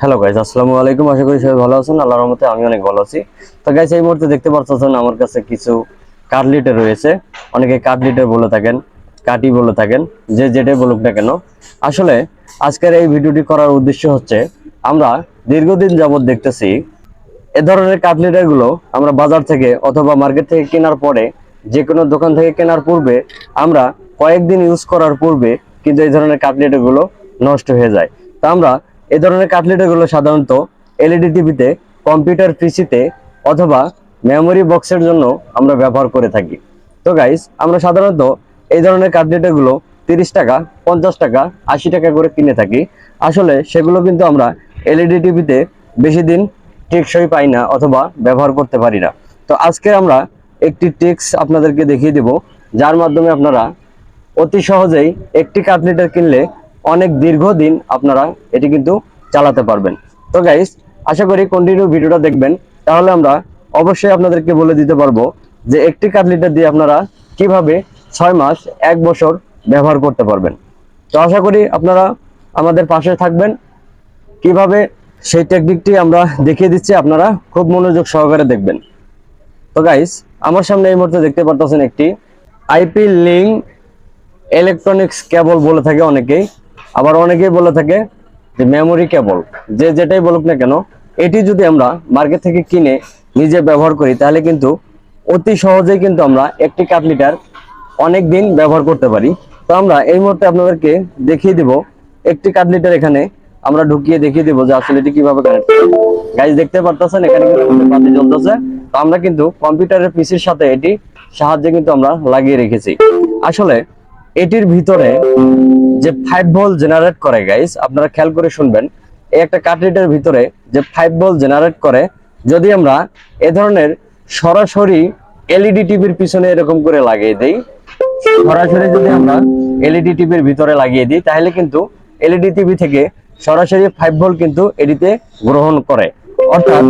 Hello guys আসসালামু আলাইকুম। আশা করি সবাই ভালো আছেন। আল্লাহর রহমতে আমি অনেক ভালো আছি। তো গাইজ এই মুহূর্তে দেখতে পাচ্ছেন আমার কাছে কিছু কাটলিটার রয়েছে। অনেকে কাটলিটার বলে থাকেন কাটি বলে থাকেন, যে যেটাই বলুক না কেন। আসলে আজকের এই ভিডিওটি করার উদ্দেশ্য হচ্ছে, আমরা দীর্ঘদিন যাবৎ দেখতেছি, এ ধরনের কাটলিটারগুলো আমরা বাজার থেকে অথবা মার্কেট থেকে কেনার পরে যে কোনো দোকান থেকে কেনার পূর্বে, আমরা কয়েকদিন ইউজ করার পূর্বে কিন্তু এই ধরনের কাটলিটারগুলো নষ্ট হয়ে যায়। তা আমরা এই ধরনের কাটলিটারগুলো সাধারণত এলইডি টিভিতে কম্পিউটার পিসিতে অথবা মেমোরি বক্সের জন্য আমরা ব্যবহার করে থাকি। তো গাইস আমরা সাধারণত এই ধরনের কাটলিটারগুলো তিরিশ টাকা, পঞ্চাশ টাকা, আশি টাকা করে কিনে থাকি। আসলে সেগুলো কিন্তু আমরা এলইডি টিভিতে বেশি দিন টেকসই পাই না অথবা ব্যবহার করতে পারি না। তো আজকে আমরা একটি টিক্স আপনাদেরকে দেখিয়ে দেব, যার মাধ্যমে আপনারা অতি সহজেই একটি কাটলিটার কিনলে অনেক দীর্ঘদিন আপনারা এটি কিন্তু চালাতে পারবেন। তো গাইস আশা করি কন্টিনিউ ভিডিওটা দেখবেন। তাহলে আমরা অবশ্যই আপনাদেরকে বলে দিতে পারব যে একটি কাটলিটার দিয়ে আপনারা কীভাবে ছয় মাস, এক বছর ব্যবহার করতে পারবেন। তো আশা করি আপনারা আমাদের পাশে থাকবেন। কীভাবে সেই টেকনিকটি আমরা দেখিয়ে দিচ্ছি, আপনারা খুব মনোযোগ সহকারে দেখবেন। তো গাইস আমার সামনে এই মুহূর্তে দেখতে পারতেছেন একটি আইপি লিঙ্ক ইলেকট্রনিক্স কেবল বলে থাকে অনেকেই। আবার অনেকেই বলে থাকে যে মেমোরি কেবল যে যেটাই বলুক না কেন, এটি যদি আমরা মার্কেট থেকে কিনে নিজে ব্যবহার করি, তাহলে কিন্তু অতি সহজেই কিন্তু আমরা একটি কাটলিটার অনেক দিন ব্যবহার করতে পারি। তো আমরা এই মুহূর্তে আপনাদেরকে দেখিয়ে দিব, একটি কাপ লিটার এখানে আমরা ঢুকিয়ে দেখিয়ে দিব যে আসলে এটি কীভাবে কানেক্ট গাইজ দেখতে পারতেছেন, এখানে কিন্তু বাতি জ্বলতেছে তো আমরা কিন্তু কম্পিউটারের পিসির সাথে এটি সাহায্যে কিন্তু আমরা লাগিয়ে রেখেছি। আসলে এটির ভিতরে যে ফাইভ ভোল্ট জেনারেট করে গাইস আপনারা খেয়াল করে শুনবেন, এই একটা কাটলিটার ভিতরে যে ফাইভ ভোল্ট জেনারেট করে, যদি আমরা এ ধরনের সরাসরি এলইডি টিভির পিছনে এরকম করে লাগিয়ে দেই, সরাসরি যদি আমরা এলইডি টিভির ভিতরে লাগিয়ে দিই, তাহলে কিন্তু এলইডি টিভি থেকে সরাসরি ফাইভ ভোল্ট কিন্তু এটিতে গ্রহণ করে। অর্থাৎ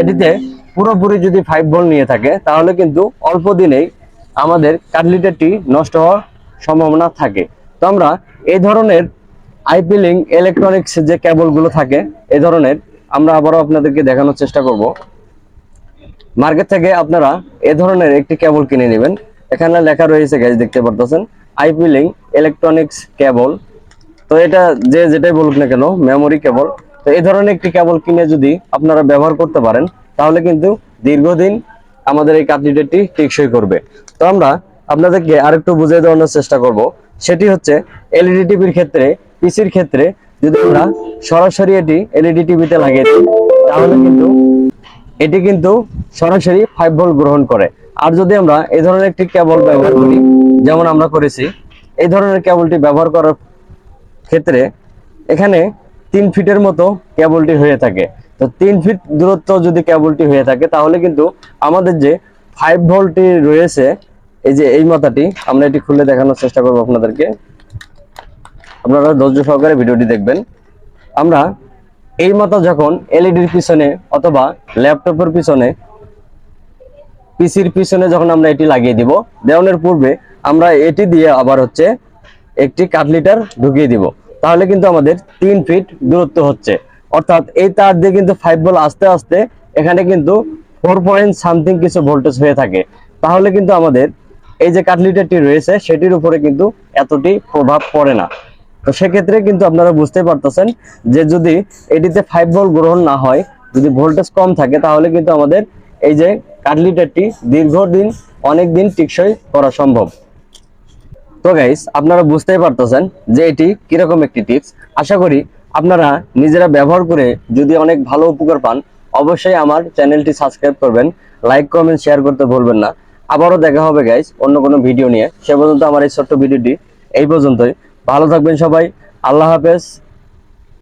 এটিতে পুরোপুরি যদি ফাইভ ভোল্ট নিয়ে থাকে, তাহলে কিন্তু অল্প দিনেই আমাদের কাটলিটারটি নষ্ট হওয়ার সম্ভাবনা থাকে। তো আমরা এই ধরনের আইপি লিঙ্ক ইলেকট্রনিক্স যে কেবলগুলো থাকে এই ধরনের আমরা আবারও আপনাদেরকে দেখানোর চেষ্টা করব। মার্কেট থেকে আপনারা এ ধরনের একটি কেবল কিনে নেবেন। এখানে লেখা রয়েছে গ্যাস দেখতে পারতেছেন আইপি লিঙ্ক ইলেকট্রনিক্স কেবল। তো এটা যে যেটাই বলুক না কেন, মেমোরি কেবল। তো এই ধরনের একটি কেবল কিনে যদি আপনারা ব্যবহার করতে পারেন, তাহলে কিন্তু দীর্ঘদিন আমাদের এই কাটলিটারটি টেকসই করবে। তো আমরা আপনাদেরকে আরেকটু বুঝিয়ে দেওয়ানোর চেষ্টা করব। সেটি হচ্ছে এলইডি টিভির ক্ষেত্রে পিসির ক্ষেত্রে যদি আমরা সরাসরি এটি এলইডি টিভিতে লাগিয়ে দিই, তাহলে কিন্তু এটি কিন্তু সরাসরি ফাইভ ভোল্ট গ্রহণ করে। আর যদি আমরা এই ধরনের একটি কেবল ব্যবহার করি, যেমন আমরা করেছি, এই ধরনের কেবলটি ব্যবহার করার ক্ষেত্রে এখানে তিন ফিটের মতো কেবলটি হয়ে থাকে। তো তিন ফিট দূরত্ব যদি কেবলটি হয়ে থাকে, তাহলে কিন্তু আমাদের যে ফাইভ ভোল্টটি রয়েছে এই যে এই মাথাটি, আমরা এটি খুলে দেখানোর চেষ্টা করব আপনাদেরকে। আপনারা ধৈর্য সহকারে ভিডিওটি দেখবেন। আমরা এই মাথা যখন এলইডির পিছনে অথবা ল্যাপটপের পিছনে, পিসির পিছনে যখন আমরা এটি লাগিয়ে দিব, দেওয়ানোর পূর্বে আমরা এটি দিয়ে আবার হচ্ছে একটি কাটলিটার ঢুকিয়ে দিব। তাহলে কিন্তু আমাদের তিন ফিট দূরত্ব হচ্ছে। অর্থাৎ এই তার দিয়ে কিন্তু ফাইভ বল আস্তে আস্তে এখানে কিন্তু ফোর পয়েন্ট সামথিং কিছু ভোল্টেজ হয়ে থাকে। তাহলে কিন্তু আমাদের এই যে কাটলিটারটি রয়েছে, সেটির উপরে কিন্তু এতটি প্রভাব পড়ে না। তো সেক্ষেত্রে কিন্তু আপনারা বুঝতে পারতেছেন যে যদি এটিতে ফাইভ ভোল্ট গ্রহণ না হয়, যদি ভোল্টেজ কম থাকে, তাহলে কিন্তু আমাদের এই যে কাটলিটারটি দীর্ঘদিন অনেক দিন টিকসই করা সম্ভব। তো গাইস আপনারা বুঝতেই পারতেছেন যে এটি কীরকম একটি টিপস। আশা করি আপনারা নিজেরা ব্যবহার করে যদি অনেক ভালো উপকার পান, অবশ্যই আমার চ্যানেলটি সাবস্ক্রাইব করবেন, লাইক, কমেন্ট শেয়ার করতে ভুলবেন না। আবারও দেখা হবে গাইজ অন্য কোনো ভিডিও নিয়ে। সে পর্যন্ত আমার এই ছোট্ট ভিডিওটি এই পর্যন্তই। ভালো থাকবেন সবাই। আল্লাহ হাফেজ।